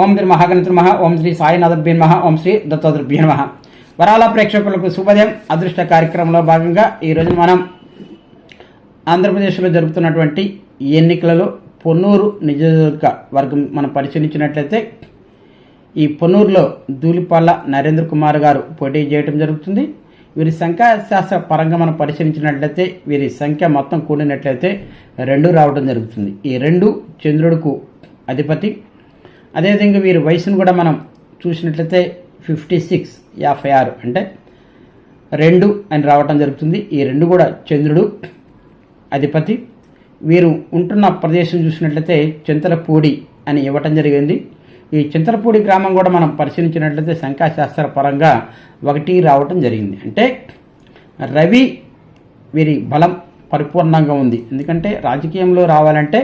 ఓం శ్రీ మహాగణిత మహా ఓం శ్రీ సాయినాథభ్య మహా ఓం శ్రీ దత్తోద్రభ్య వరాల ప్రేక్షకులకు శుభోదయం. అదృష్ట కార్యక్రమంలో భాగంగా ఈరోజు మనం ఆంధ్రప్రదేశ్లో జరుగుతున్నటువంటి ఎన్నికలలో పొన్నూరు నియోజకవర్గ వర్గం మనం పరిశీలించినట్లయితే ఈ పొన్నూరులో ధూళిపాల నరేంద్ర కుమార్ గారు పోటీ చేయడం జరుగుతుంది. వీరి సంఖ్యాశాస్త్ర పరంగా మనం పరిశీలించినట్లయితే వీరి సంఖ్య మొత్తం కూడినట్లయితే రెండు రావడం జరుగుతుంది. ఈ రెండు చంద్రుడికు అధిపతి అదేవిధంగా వీరి వయసును కూడా మనం చూసినట్లయితే ఫిఫ్టీ సిక్స్ యాభై ఆరు అంటే రెండు అని రావటం జరుగుతుంది. ఈ రెండు కూడా చంద్రుడు అధిపతి. వీరు ఉంటున్న ప్రదేశం చూసినట్లయితే చింతలపూడి అని ఇవ్వటం జరిగింది. ఈ చింతలపూడి గ్రామం కూడా మనం పరిశీలించినట్లయితే సంఖ్యాశాస్త్ర పరంగా ఒకటి రావటం జరిగింది. అంటే రవి వీరి బలం పరిపూర్ణంగా ఉంది. ఎందుకంటే రాజకీయంలో రావాలంటే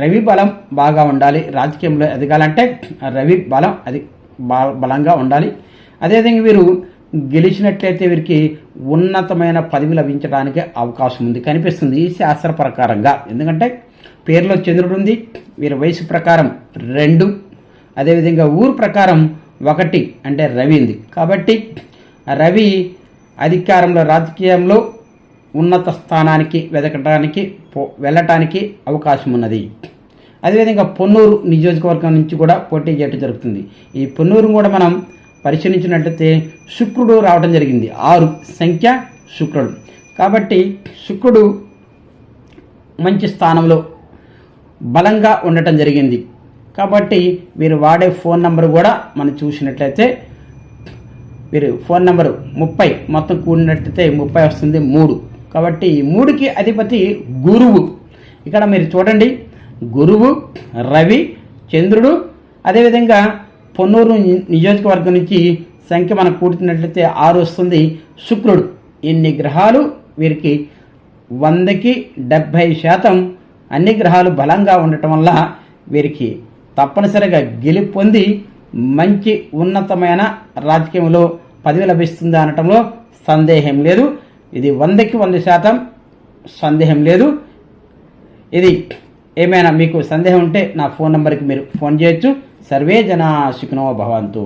రవి బలం బాగా ఉండాలి. రాజకీయంలో ఎదగాలంటే రవి బలం అది బలంగా ఉండాలి. అదేవిధంగా వీరు గెలిచినట్లయితే వీరికి ఉన్నతమైన పదవి లభించడానికి అవకాశం ఉంది. కనిపిస్తుంది ఈ శాస్త్ర ప్రకారంగా. ఎందుకంటే పేరులో చంద్రుడు ఉంది వీరి వయసు ప్రకారం రెండు అదేవిధంగా ఊరు ప్రకారం ఒకటి అంటే రవి ఉంది. కాబట్టి రవి అధికారంలో రాజకీయంలో ఉన్నత స్థానానికి వెదకటానికి పో- వెళ్ళటానికి అవకాశం ఉన్నది అదేవిధంగా పొన్నూరు నియోజకవర్గం నుంచి కూడా పోటీ చేయడం జరుగుతుంది. ఈ పొన్నూరు కూడా మనం పరిశీలించినట్లయితే శుక్రుడు రావడం జరిగింది. ఆరు సంఖ్య శుక్రుడు. కాబట్టి శుక్రుడు మంచి స్థానంలో బలంగా ఉండటం జరిగింది. కాబట్టి వీరు వాడే ఫోన్ నంబర్ కూడా మనం చూసినట్లయితే వీరు ఫోన్ నెంబరు ముప్పై మొత్తం కూడినట్లయితే ముప్పై వస్తుంది మూడు. కాబట్టి మూడుకి అధిపతి గురువు. ఇక్కడ మీరు చూడండి. గురువు రవి చంద్రుడు. అదేవిధంగా పొన్నూరు ని- నియోజకవర్గం నుంచి సంఖ్య మనం కూడుతున్నట్లయితే ఆరు వస్తుంది. శుక్రుడు. ఇన్ని గ్రహాలు? వీరికి వందకి డెబ్భై శాతం. అన్ని గ్రహాలు బలంగా ఉండటం వల్ల వీరికి తప్పనిసరిగా గెలుపు పొంది మంచి ఉన్నతమైన రాజకీయంలో పదవి లభిస్తుంది అనటంలో సందేహం లేదు. ఇది వందకి వంద శాతం సందేహం లేదు. ఇది ఏమైనా మీకు సందేహం ఉంటే నా ఫోన్ నెంబర్కి మీరు ఫోన్ చేయొచ్చు. సర్వే జనా సుఖినో భవంతు.